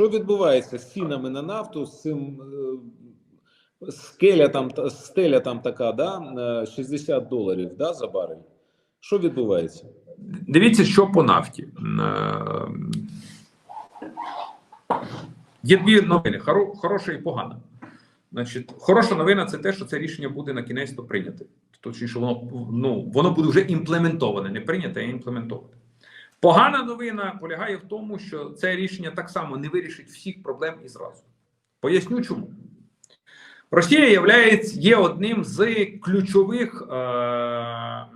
що відбувається з цінами на нафту, з цим е, скеля там, стеля там така, да, е, 60 доларів да, за барель. Що відбувається? Дивіться, що по нафті. Е, Є дві новини: хоро- хороша і погана. Значить, хороша новина це те, що це рішення буде на кінець то прийняте. Точніше, воно ну воно буде вже імплементоване, не прийняте, а імплементоване. Погана новина полягає в тому, що це рішення так само не вирішить всіх проблем і зразу. Поясню чому. Росія є одним з ключових е,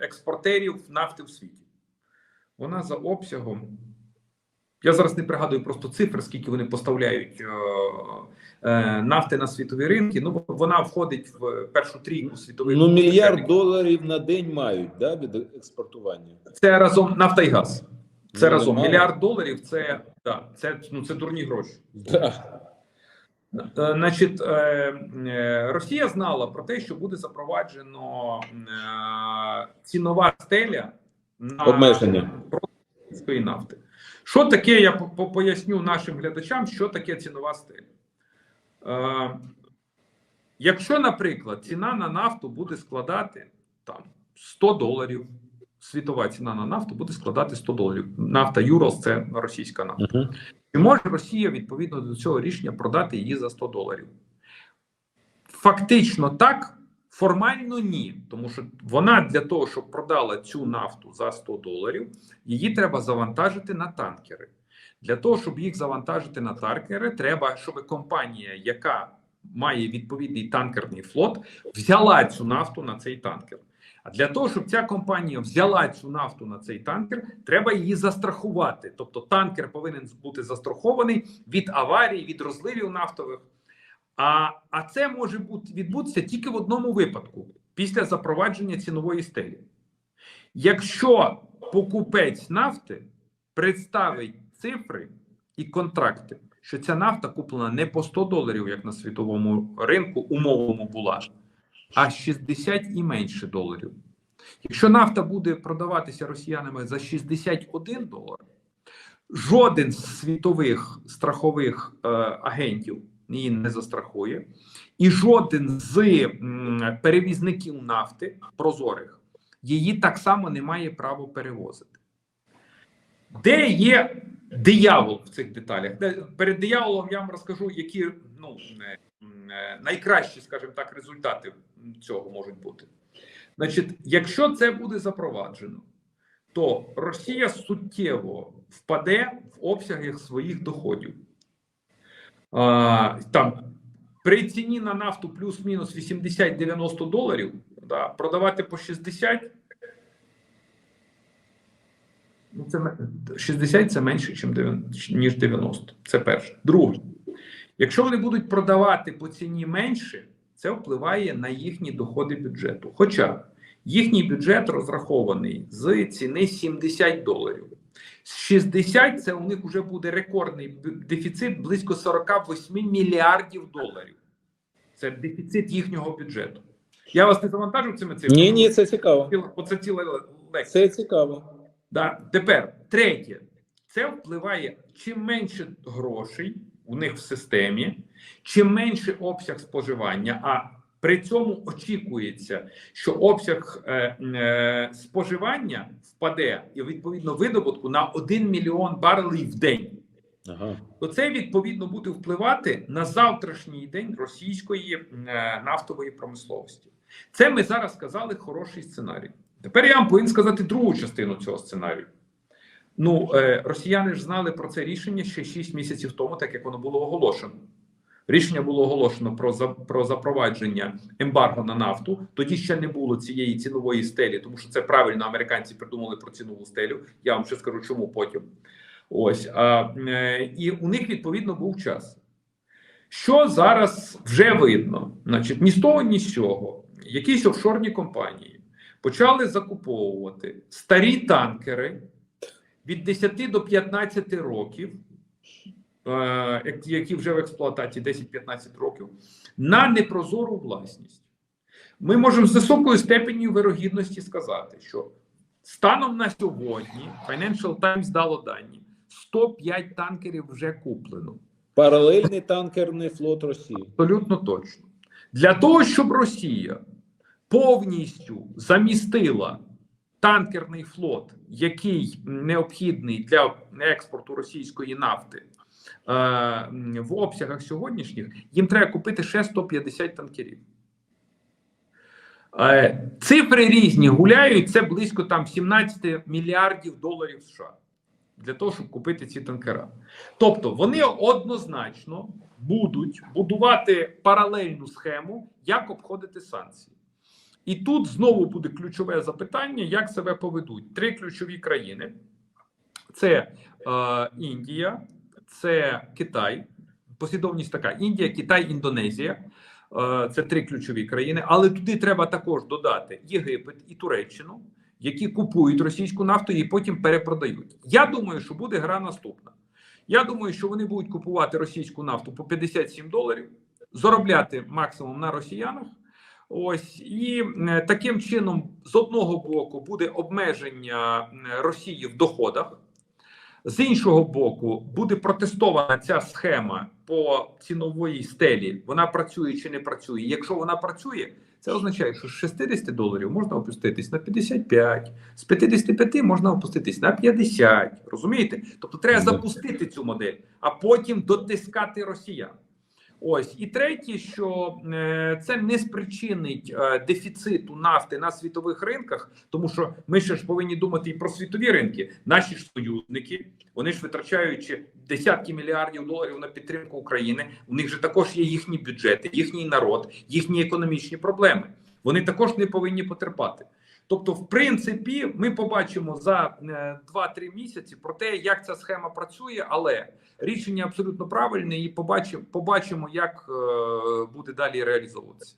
експортерів нафти в світі. Вона за обсягом. Я зараз не пригадую просто цифр, скільки вони поставляють е, е, нафти на світові ринки. Ну вона входить в першу трійку світових. Ну, мільярд доларів на день мають да, від експортування. Це разом нафта і газ. Це Ну, разом нормально. мільярд доларів. Це да, це ну це дурні гроші. Да. Е, Значить, Росія знала про те, що буде запроваджено цінова стеля на Обмеження. нафти. Що таке? Я по- по- поясню нашим глядачам, що таке цінова стеля. Е, якщо, наприклад, ціна на нафту буде складати там 100 доларів, світова ціна на нафту буде складати 100 доларів. Нафта Юрос це російська нафта. Мгм. Чи може Росія відповідно до цього рішення продати її за 100 доларів? Фактично так, формально ні. Тому що вона для того, щоб продала цю нафту за 100 доларів, її треба завантажити на танкери. Для того, щоб їх завантажити на танкери, треба, щоб компанія, яка має відповідний танкерний флот, взяла цю нафту на цей танкер. А для того, щоб ця компанія взяла цю нафту на цей танкер, треба її застрахувати. Тобто танкер повинен бути застрахований від аварій, від розливів нафтових. А, а це може бути відбутися тільки в одному випадку після запровадження цінової стелі. Якщо покупець нафти представить цифри і контракти, що ця нафта куплена не по 100 доларів, як на світовому ринку умовному була, а 60 і менше доларів. Якщо нафта буде продаватися росіянами за 61 долар, жоден з світових страхових е, агентів її не застрахує, і жоден з перевізників нафти прозорих її так само не має права перевозити. Де є диявол в цих деталях? Де- Перед дияволом я вам розкажу, які ну, е, е, найкращі, скажімо так, результати цього можуть бути. Значить, якщо це буде запроваджено, то Росія суттєво впаде в обсягах своїх доходів. Там при ціні на нафту плюс-мінус 80-90 доларів, да, продавати по 60. Ну, це 60 це менше, ніж 90. Це перше. Друге, якщо вони будуть продавати по ціні менше, це впливає на їхні доходи бюджету. Хоча їхній бюджет розрахований з ціни 70 доларів. З 60 це у них вже буде рекордний дефіцит близько 48 мільярдів доларів. Це дефіцит їхнього бюджету. Я вас не завантажу цими цифрами. Ні, ні, це цікаво. Бо це ціла лекція. Це цікаво. Да. Тепер третє, це впливає чим менше грошей у них в системі, чим менше обсяг споживання. А при цьому очікується, що обсяг е, е, споживання впаде і відповідно видобутку на 1 мільйон барелів в день. Ага. То це відповідно буде впливати на завтрашній день російської е, нафтової промисловості. Це ми зараз сказали хороший сценарій. Тепер я вам повинен сказати другу частину цього сценарію. Ну, е, росіяни ж знали про це рішення ще 6 місяців тому, так як воно було оголошено. Рішення було оголошено про за, про запровадження ембарго на нафту. Тоді ще не було цієї цінової стелі, тому що це правильно американці придумали про цінову стелю. Я вам ще скажу, чому потім. Ось а, е, і у них відповідно був час. Що зараз вже видно? Значить, ні з того, ні з цього. Якісь офшорні компанії почали закуповувати старі танкери від 10 до 15 років, які вже в експлуатації 10-15 років, на непрозору власність. Ми можемо з високою степенью вирогідності сказати, що станом на сьогодні Financial Times дало дані 105 танкерів вже куплено. Паралельний танкерний флот Росії. Абсолютно точно. Для того, щоб Росія повністю замістила танкерний флот, який необхідний для експорту російської нафти е, в обсягах сьогоднішніх, їм треба купити ще 150 танкерів. Е, Цифри різні гуляють. Це близько там 17 мільярдів доларів США для того, щоб купити ці танкера. Тобто вони однозначно будуть будувати паралельну схему, як обходити санкції. І тут знову буде ключове запитання, як себе поведуть три ключові країни: це е, Індія, це Китай. Послідовність така: Індія, Китай, Індонезія. Е, Це три ключові країни, але туди треба також додати Єгипет і Туреччину, які купують російську нафту і потім перепродають. Я думаю, що буде гра наступна. Я думаю, що вони будуть купувати російську нафту по 57 доларів, заробляти максимум на росіянах. Ось і таким чином, з одного боку, буде обмеження Росії в доходах. З іншого боку, буде протестована ця схема по цінової стелі. Вона працює чи не працює. Якщо вона працює, це означає, що з 60 доларів можна опуститись на 55, з 55 можна опуститись на 50. Розумієте? Тобто треба запустити цю модель, а потім дотискати росіян. Ось і третє, що е, це не спричинить е, дефіциту нафти на світових ринках, тому що ми ще ж повинні думати і про світові ринки. Наші ж союзники, вони ж витрачаючи десятки мільярдів доларів на підтримку України. У них же також є їхні бюджети, їхній народ, їхні економічні проблеми. Вони також не повинні потерпати. Тобто, в принципі, ми побачимо за е, 2-3 місяці про те, як ця схема працює, але рішення абсолютно правильне, і побачимо, побачимо, як е, буде далі реалізовуватися.